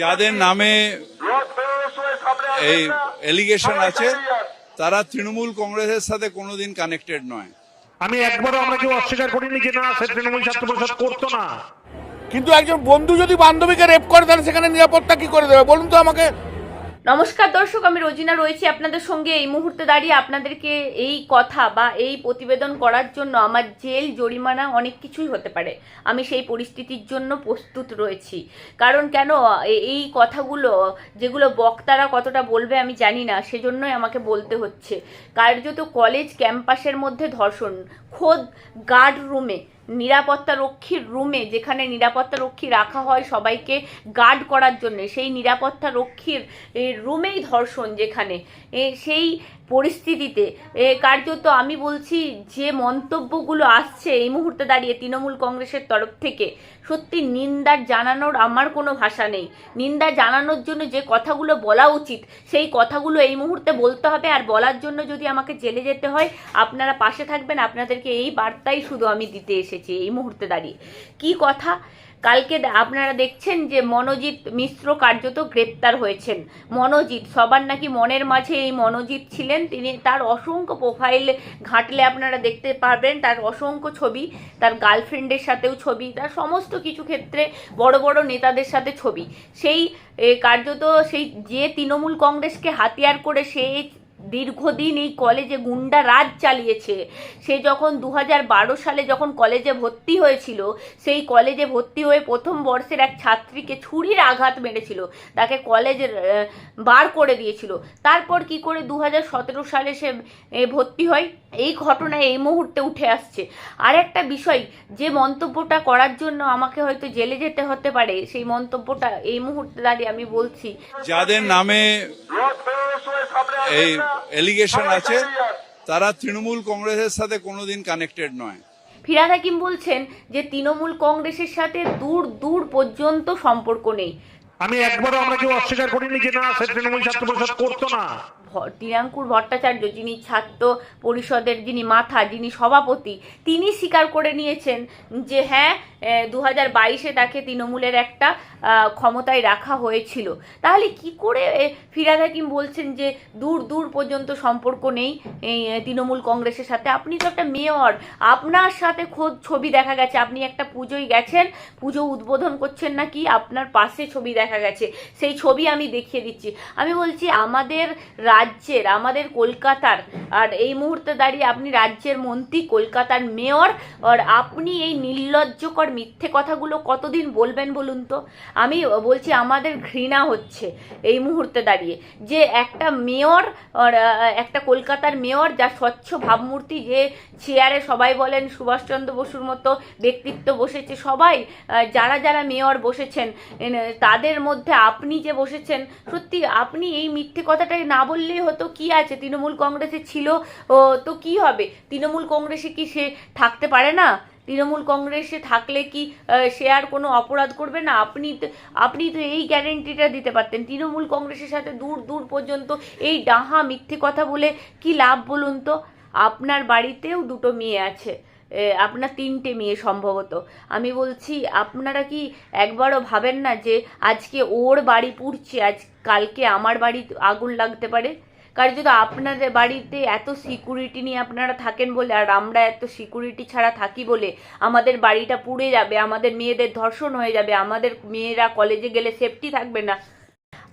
যাদের নামে এই এলিগেশন আছে তারা তৃণমূল কংগ্রেসের সাথে কোনোদিন কানেক্টেড নয়। আমি একবারও আমরা কেউ অস্বীকার করিনি যে না সে তৃণমূল ছাত্র পরিষদ করতো না। কিন্তু একজন বন্ধু যদি বান্ধবীকে রেপ করে তাহলে সেখানে নিরাপত্তা কি করে দেবে? বলুন তো আমাকে। নমস্কার দর্শক, আমি রোজিনা রয়েছি আপনাদের সঙ্গে। এই মুহূর্তে দাঁড়িয়ে আপনাদেরকে এই কথা বা এই প্রতিবেদন করার জন্য আমার জেল, জরিমানা অনেক কিছুই হতে পারে। আমি সেই পরিস্থিতির জন্য প্রস্তুত রয়েছি। কারণ কেন এই কথাগুলো, যেগুলো বক্তারা কতটা বলবে আমি জানি না, সেজন্যই আমাকে বলতে হচ্ছে। কার্যত কলেজ ক্যাম্পাসের মধ্যে ধর্ষণ, খোদ গার্ড রুমে নিরাপত্তা রক্ষীর রুমে, যেখানে নিরাপত্তা রক্ষী রাখা হয় সবাইকে গার্ড করার জন্য, সেই নিরাপত্তা রক্ষীর রুমেই ধর্ষণ যেখানে। সেই পরিস্থিতিতে। এ, কার্যত আমি বলছি যে মন্তব্যগুলো আসছে এই মুহূর্তে দাঁড়িয়ে তৃণমূল কংগ্রেসের তরফ থেকে সত্যি নিন্দার জানানোর আমার কোনো ভাষা নেই। নিন্দা জানানোর জন্য যে কথাগুলো বলা উচিত সেই কথাগুলো এই মুহূর্তে বলতে হবে। আর বলার জন্য যদি আমাকে জেলে যেতে হয় আপনারা পাশে থাকবেন। আপনাদেরকে এই বার্তাই শুধু আমি দিতে এসেছি এই মুহূর্তে দাঁড়িয়ে। কি কথা? কালকে আপনারা দেখছেন যে মনোজিৎ মিশ্র কার্যত গ্রেপ্তার হয়েছেন। মনোজিৎ, সবার নাকি মনের মাঝে এই মনোজিৎ ছিলেন। তিনি তার অসংখ্য প্রোফাইল ঘাঁটলে আপনারা দেখতে পারবেন। তার অসংখ্য ছবি, তার গার্লফ্রেন্ডের সাথেও ছবি, তার সমস্ত কিছু ক্ষেত্রে বড় বড় নেতাদের সাথে ছবি। সেই কার্যত সেই যে তৃণমূল কংগ্রেসকে হাতিয়ার করে সে দীর্ঘদিন এই কলেজে গুন্ডা রাজ চালিয়েছে। সে যখন দু সালে যখন কলেজে ভর্তি হয়েছিল, সেই কলেজে ভর্তি হয়ে প্রথম বর্ষের এক ছাত্রীকে ছুরির আঘাত মেরেছিল। তাকে কলেজের বার করে দিয়েছিল। তারপর কি করে দু সালে সে ভর্তি হয়? এই ঘটনা এই মুহূর্তে উঠে আসছে। আর একটা বিষয়, যে মন্তব্যটা করার জন্য আমাকে হয়তো জেলে যেতে হতে পারে, সেই মন্তব্যটা এই মুহূর্তে দাঁড়িয়ে আমি বলছি। যাদের নামে এই এলিগেশন আছে। তারা তৃণমূল কংগ্রেসের সাথে কোনোদিন কানেক্টেড নয়। ফিরাদ হাকিম বলছেন যে তৃণমূল কংগ্রেসের সাথে দূর দূর পর্যন্ত সম্পর্ক নেই। আমি একবারও আমরা কেউ অস্বীকার করিনি যে না সে তৃণমূল ছাত্র পরিষদ করতো না। তীরাঙ্কুর ভট্টাচার্য, যিনি ছাত্র পরিষদের, যিনি মাথা, যিনি সভাপতি, তিনি স্বীকার করে নিয়েছেন যে হ্যাঁ দু হাজার বাইশে তাকে তৃণমূলের একটা ক্ষমতায় রাখা হয়েছিল। তাহলে কি করে ফিরাদ হাকিম বলছেন যে, দূর দূর পর্যন্ত সম্পর্ক নেই তৃণমূল কংগ্রেসের সাথে? আপনি তো একটা মেয়র, আপনার সাথে খোদ ছবি দেখা গেছে। আপনি একটা পুজোয় গেছেন, পুজো উদ্বোধন করছেন নাকি? আপনার পাশে ছবি দেখা গেছে। সেই ছবি আমি দেখিয়ে দিচ্ছি। আমি বলছি, আমাদের রাজ্যের, আমাদের কলকাতার। আর এই মুহূর্তে দাঁড়িয়ে আপনি রাজ্যের মন্ত্রী, কলকাতার মেয়র, আর আপনি এই নির্লজ্জকর মিথ্যে কথাগুলো কতদিন বলবেন বলুন তো? আমি বলছি আমাদের ঘৃণা হচ্ছে এই মুহূর্তে দাঁড়িয়ে। যে একটা মেয়র একটা কলকাতার মেয়র যা স্বচ্ছ ভাবমূর্তি, যে চেয়ারে সবাই বলেন সুভাষচন্দ্র বসুর মতো ব্যক্তিত্ব বসেছে সবাই যারা যারা মেয়র বসেছেন তাদের মধ্যে আপনি যে বসেছেন, সত্যি আপনি এই মিথ্যে কথাটাকে না বললেই হতো, কি আছে? তৃণমূল কংগ্রেসে ছিল তো কি হবে? তৃণমূল কংগ্রেসে কি সে থাকতে পারে না? তৃণমূল কংগ্রেসে থাকলে কি সে আর কোনো অপরাধ করবে না? আপনি আপনি তো এই গ্যারেন্টিটা দিতে পারতেন। তৃণমূল কংগ্রেসের সাথে দূর দূর পর্যন্ত এই ডাহা মিথ্যে কথা বলে কি লাভ বলুন তো? আপনার বাড়িতেও দুটো মেয়ে আছে। আপনার তিনটে মেয়ে সম্ভবত। আমি বলছি, আপনারা কি একবারও ভাবেন না যে আজকে ওর বাড়ি পুড়ছে, আজ কালকে আমার বাড়ি আগুন লাগতে পারে? কারণ যদি আপনাদের বাড়িতে এত সিকিউরিটি নিয়ে আপনারা থাকেন বলে, আর আমরা এত সিকিউরিটি ছাড়া থাকি বলে আমাদের বাড়িটা পুড়ে যাবে, আমাদের মেয়েদের ধর্ষণ হয়ে যাবে, আমাদের মেয়েরা কলেজে গেলে সেফটি থাকবে না।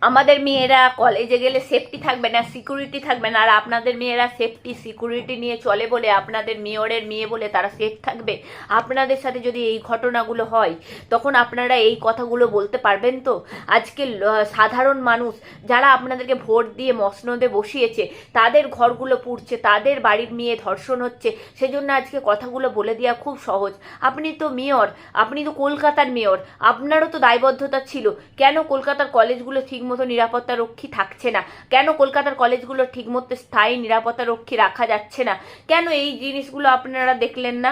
আমাদের মেয়েরা কলেজে গেলে সেফটি থাকবে না সিকিউরিটি থাকবে না, আর আপনাদের মেয়েরা সেফটি সিকিউরিটি নিয়ে চলে বলে আপনাদের মেয়রের মেয়ে বলে তারা সেফ থাকবে। আপনাদের সাথে যদি এই ঘটনাগুলো হয়, তখন আপনারা এই কথাগুলো বলতে পারবেন তো? আজকে সাধারণ মানুষ যারা আপনাদেরকে ভোট দিয়ে মসনদে বসিয়েছে, তাদের ঘরগুলো পুড়ছে, তাদের বাড়ির মেয়ে ধর্ষণ হচ্ছে, সেজন্য আজকে কথাগুলো বলে দেওয়া খুব সহজ। আপনি তো মেয়র, আপনি তো কলকাতার মেয়র, আপনারও তো দায়বদ্ধতা ছিল। কেন কলকাতার কলেজগুলো ঠিক ঠিকমতো নিরাপত্তা রক্ষী থাকছে না। কেন কলকাতার কলেজগুলো ঠিকমতো স্থায়ী নিরাপত্তা রক্ষী রাখা যাচ্ছে না? কেন এই জিনিসগুলো আপনারা দেখলেন না?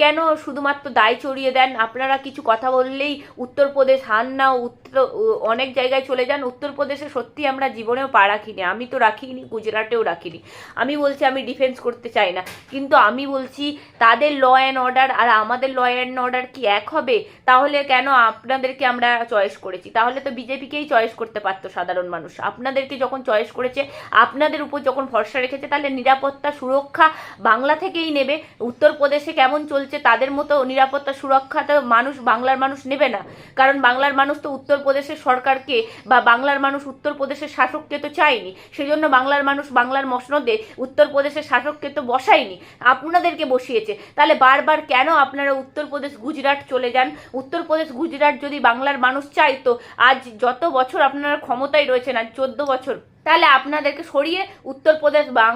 কেন শুধুমাত্র দায় চড়িয়ে দেন? আপনারা কিছু কথা বললেই উত্তরপ্রদেশ হান্না উত্তর, অনেক জায়গায় চলে যান। উত্তরপ্রদেশে সত্যি আমরা জীবনেও পা রাখিনি। আমি তো রাখিনি, গুজরাটেও রাখিনি। আমি বলছি আমি ডিফেন্স করতে চাই না। কিন্তু আমি বলছি তাদের ল অ্যান্ড অর্ডার আর আমাদের ল অ্যান্ড অর্ডার কি এক হবে? তাহলে কেন আপনাদেরকে আমরা চয়েস করেছি? তাহলে তো বিজেপিকেই চয়েস করতে পারতো সাধারণ মানুষ। আপনাদেরকে যখন চয়েস করেছে, আপনাদের উপর যখন ভরসা রেখেছে, তাহলে নিরাপত্তা সুরক্ষা বাংলা থেকেই নেবে। উত্তরপ্রদেশে কেমন চলছে তাদের মতো নিরাপত্তা সুরক্ষা তো মানুষ, বাংলার মানুষ নেবে না। কারণ বাংলার মানুষ তো উত্তরপ্রদেশের সরকারকে বা বাংলার মানুষ উত্তরপ্রদেশের শাসককে তো চায়নি। সেজন্য বাংলার মানুষ বাংলার মসনদে উত্তরপ্রদেশের শাসককে তো বসায়নি। আপনাদেরকে বসিয়েছে। তাহলে বারবার কেন আপনারা উত্তরপ্রদেশ, গুজরাট চলে যান? উত্তরপ্রদেশ, গুজরাট যদি বাংলার মানুষ চাইতো, আজ যত বছর আপনারা ক্ষমতাই রয়েছে না চোদ্দ বছর। তাহলে আপনাদেরকে সরিয়ে উত্তরপ্রদেশ বাং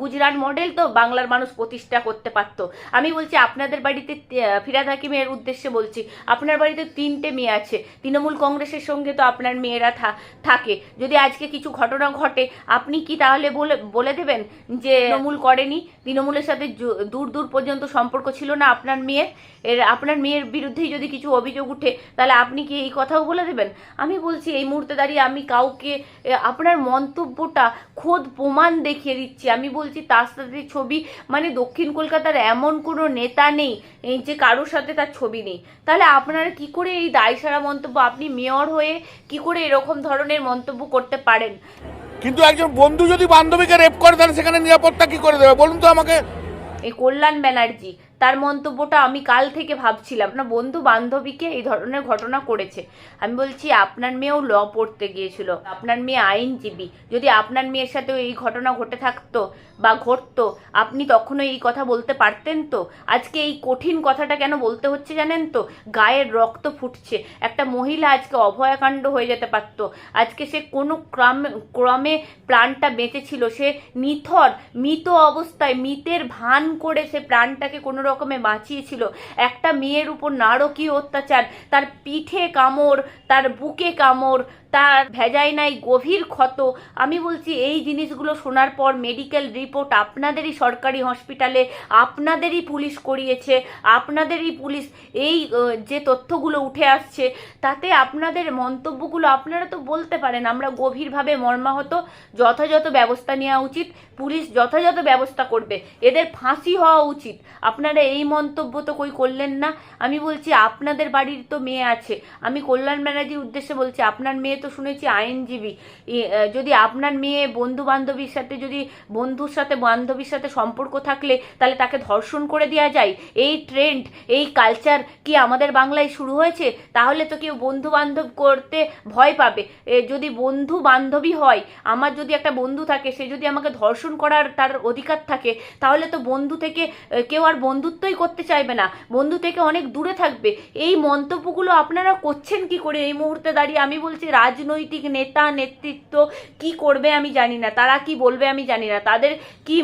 গুজরাট মডেল তো বাংলার মানুষ প্রতিষ্ঠা করতে পারতো। আমি বলছি, আপনাদের বাড়িতে ফিরাদ হাকিমের উদ্দেশ্যে বলছি, আপনার বাড়িতে তিনটে মেয়ে আছে। তৃণমূল কংগ্রেসের সঙ্গে তো আপনার মেয়েরা থাকে। যদি আজকে কিছু ঘটনা ঘটে, আপনি কি তাহলে বলে বলে দেবেন যে তৃণমূল করেনি? তৃণমূলের সাথে দূর দূর পর্যন্ত সম্পর্ক ছিল না আপনার মেয়ের? এর, আপনার মেয়ের বিরুদ্ধেই যদি কিছু অভিযোগ উঠে, তাহলে আপনি কি এই কথাও বলে দেবেন? আমি বলছি, এই মুহূর্তে দাঁড়িয়ে আমি কাউকে আপনার আপনার মন্তব্যটা খোদ প্রমাণ দেখিয়ে দিচ্ছি। আমি বলছি তার সাথে ছবি মানে দক্ষিণ কলকাতার এমন কোনো নেতা নেই এই যে কারোর সাথে তার ছবি নেই। তাহলে আপনারা কি করে এই দায়সারা মন্তব্য আপনি মেয়র হয়ে কি করে এরকম ধরনের মন্তব্য করতে পারেন? কিন্তু একজন বন্ধু যদি বান্ধবীকে রেপ করে তাহলে সেখানে নিরাপত্তা কি করে দেবে? বলুন তো আমাকে। এই কল্যাণ ব্যানার্জি তার মন্তব্যটা আমি কাল থেকে ভাবছিলাম। না, বন্ধু বান্ধবীকে এই ধরনের ঘটনা করেছে। আমি বলছি, আপনার মেয়েও ল পড়তে গিয়েছিল। আপনার মেয়ে আইনজীবী। যদি আপনার মেয়ের সাথেও এই ঘটনা ঘটে থাকতো বা ঘটতো, আপনি তখনও এই কথা বলতে পারতেন তো? আজকে এই কঠিন কথাটা কেন বলতে হচ্ছে জানেন তো? গায়ের রক্ত ফুটছে। একটা মহিলা আজকে অভয়াকাণ্ড হয়ে যেতে পারতো। আজকে সে কোনো ক্রমে ক্রমে প্রাণটা বেঁচেছিল। সে নিথর, মৃত অবস্থায় মৃতের ভান করে সে প্রাণটাকে কোনো রকমে বাঁচিয়েছিল। একটা মেয়ের উপর নারকীয় অত্যাচার তার পিঠে কামড় তার বুকে কামড় তার ভেজাইনায় গভীর ক্ষত। আমি বলছি, এই জিনিসগুলো শোনার পর মেডিকেল রিপোর্ট আপনাদেরই সরকারি হসপিটালে আপনাদেরই পুলিশ করিয়েছে, আপনাদেরই পুলিশ এই যে তথ্যগুলো উঠে আসছে, তাতে আপনাদের মন্তব্যগুলো আপনারা তো বলতে পারেন, আমরা গভীরভাবে মর্মাহত। যথাযথ ব্যবস্থা নেওয়া উচিত, পুলিশ যথাযথ ব্যবস্থা করবে, এদের ফাঁসি হওয়া উচিত। আপনারা এই মন্তব্য তো কই করলেন না। আমি বলছি, আপনাদের বাড়ির তো মেয়ে আছে। আমি কল্যাণ ব্যানার্জির উদ্দেশ্যে বলছি, আপনার মেয়ে তো শুনেছি আইনজীবী। যদি আপনার মেয়ে বন্ধু বান্ধবীর সাথে, যদি বন্ধুর সাথে, বান্ধবীর সাথে সম্পর্ক থাকলে তাহলে তাকে ধর্ষণ করে দেওয়া যায়। এই ট্রেন্ড এই কালচার কি আমাদের বাংলায় শুরু হয়েছে? তাহলে তো কেউ বন্ধু বান্ধব করতে ভয় পাবে। যদি বন্ধু বান্ধবী হয়, আমার যদি একটা বন্ধু থাকে, সে যদি আমাকে ধর্ষণ করার তার অধিকার থাকে, তাহলে তো বন্ধু থেকে কেউ আর বন্ধুত্বই করতে চাইবে না। বন্ধু থেকে অনেক দূরে থাকবে। এই মন্তব্যগুলো আপনারা করছেন কি করে? এই মুহূর্তে দাঁড়িয়ে আমি বলছি রাজনৈতিক নেতা, নেতৃত্ব কি করবে আমি জানি না। তারা কি বলবে আমি জানি না। তাদের কি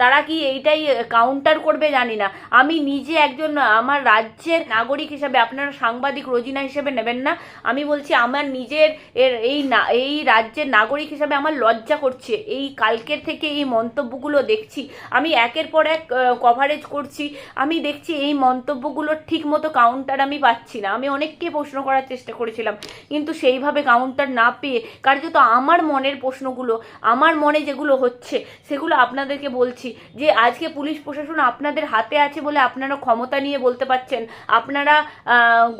তারা কি এইটাই কাউন্টার করবে জানি না। আমি নিজে একজন, আমার রাজ্যের নাগরিক হিসাবে, আপনারা সাংবাদিক রোজিনা হিসেবে নেবেন না। আমি বলছি, আমার নিজের এর এই না, এই রাজ্যের নাগরিক হিসাবে আমার লজ্জা করছে। এই কালকের থেকে এই মন্তব্যগুলো দেখছি। আমি একের পর এক কভারেজ করছি। আমি দেখছি এই মন্তব্যগুলোর ঠিক মতো কাউন্টার আমি পাচ্ছি না। আমি অনেককে প্রশ্ন করার চেষ্টা করেছিলাম। কিন্তু সেইভাবে কাউন্টার না পেয়ে কার্যত আমার মনের প্রশ্নগুলো, আমার মনে যেগুলো হচ্ছে, সেগুলো আপনাদেরকে বলছি যে আজকে পুলিশ প্রশাসন আপনাদের হাতে আছে বলে আপনারা ক্ষমতা নিয়ে বলতে পারছেন। আপনারা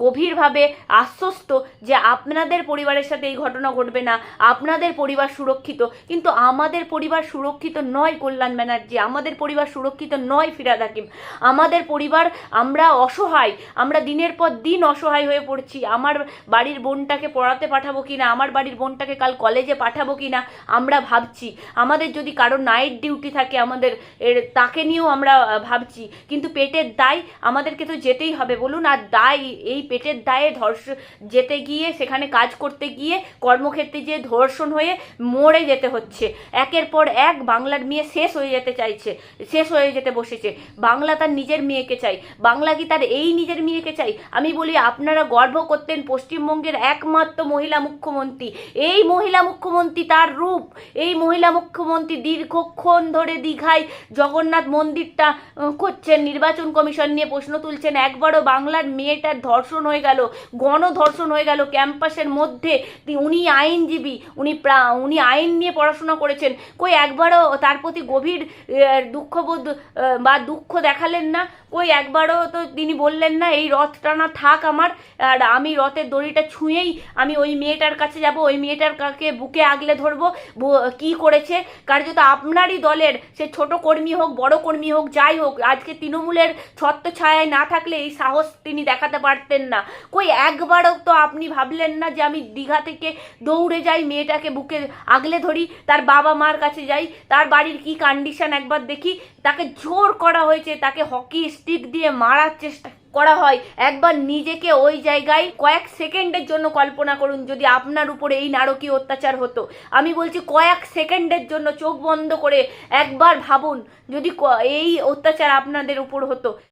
গভীরভাবে আশ্বস্ত যে আপনাদের পরিবারের সাথে এই ঘটনা ঘটবে না, আপনাদের পরিবার সুরক্ষিত, কিন্তু আমাদের পরিবার সুরক্ষিত নয় কল্যাণ ব্যানার্জি, আমাদের পরিবার সুরক্ষিত নয় ফিরাদ হাকিম। আমাদের পরিবার, আমরা অসহায়, আমরা দিনের পর দিন অসহায় হয়ে পড়ছি। আমার বাড়ির বোনটাকে পড়াতে পাঠাবো কিনা, আমার বাড়ির বোনটাকে কাল কলেজে পাঠাবো কিনা, আমরা ভাবছি। আমাদের যদি কারও নাইট ডিউটি থাকে, আমাদের, এর, তাকে নিয়েও আমরা ভাবছি। কিন্তু পেটের দায় আমাদেরকে তো যেতেই হবে, বলুন। আর দায়, এই পেটের দায়ে ধর্ষ, যেতে গিয়ে, সেখানে কাজ করতে গিয়ে, কর্মক্ষেত্রে যে ধর্ষণ হয়ে মরে যেতে হচ্ছে। একের পর এক বাংলার মেয়ে শেষ হয়ে যেতে চাইছে, শেষ হয়ে যেতে বসেছে। বাংলা তার নিজের মেয়েকে চাই। বাংলা কি তার এই নিজের মেয়েকে চাই? আমি বলি, আপনারা গর্ব করতেন পশ্চিমবঙ্গের একমাত্র মহিলা মুখ্য মুখ্যমন্ত্রী। এই মহিলা মুখ্যমন্ত্রী তার রূপ। এই মহিলা মুখ্যমন্ত্রী দীর্ঘক্ষণ ধরে দীঘায় জগন্নাথ মন্দিরটা করছেন নির্বাচন কমিশন নিয়ে প্রশ্ন তুলছেন। একবারও বাংলার মেয়েটার ধর্ষণ হয়ে গেল, গণধর্ষণ হয়ে গেল ক্যাম্পাসের মধ্যে। উনি আইনজীবী, উনি উনি আইন নিয়ে পড়াশোনা করেছেন। কই একবারও তার প্রতি গভীর দুঃখবোধ বা দুঃখ দেখালেন না? কই একবারও তো তিনি বললেন না, এই রথ টানা থাক আমার, আর আমি রথের দড়িটা ছুঁয়েই আমি ওই মেয়েটার কাছে যাব, ওই মেয়েটার কাকে বুকে আগলে ধরবো কি করেছে? কার্যত আপনারই দলের, সে ছোট কর্মী হোক, বড় কর্মী হোক, যাই হোক, আজকে তৃণমূলের ছত্র ছায়ায় না থাকলে এই সাহস তিনি দেখাতে পারতেন না। কই, একবারও তো আপনি ভাবলেন না যে আমি দীঘা থেকে দৌড়ে যাই, মেয়েটাকে বুকে আগলে ধরি, তার বাবা মার কাছে যাই, তার বাড়ির কি কন্ডিশন একবার দেখি? তাকে জোর করা হয়েছে, তাকে হকি স্টিক দিয়ে মারার চেষ্টা করা হয়। একবার নিজেকে ওই জায়গায় কয়েক সেকেন্ডের জন্য কল্পনা করুন, যদি আপনার উপরে এই নারকীয় অত্যাচার হতো। আমি বলছি কয়েক সেকেন্ডের জন্য চোখ বন্ধ করে একবার ভাবুন, যদি এই অত্যাচার আপনাদের উপর হতো।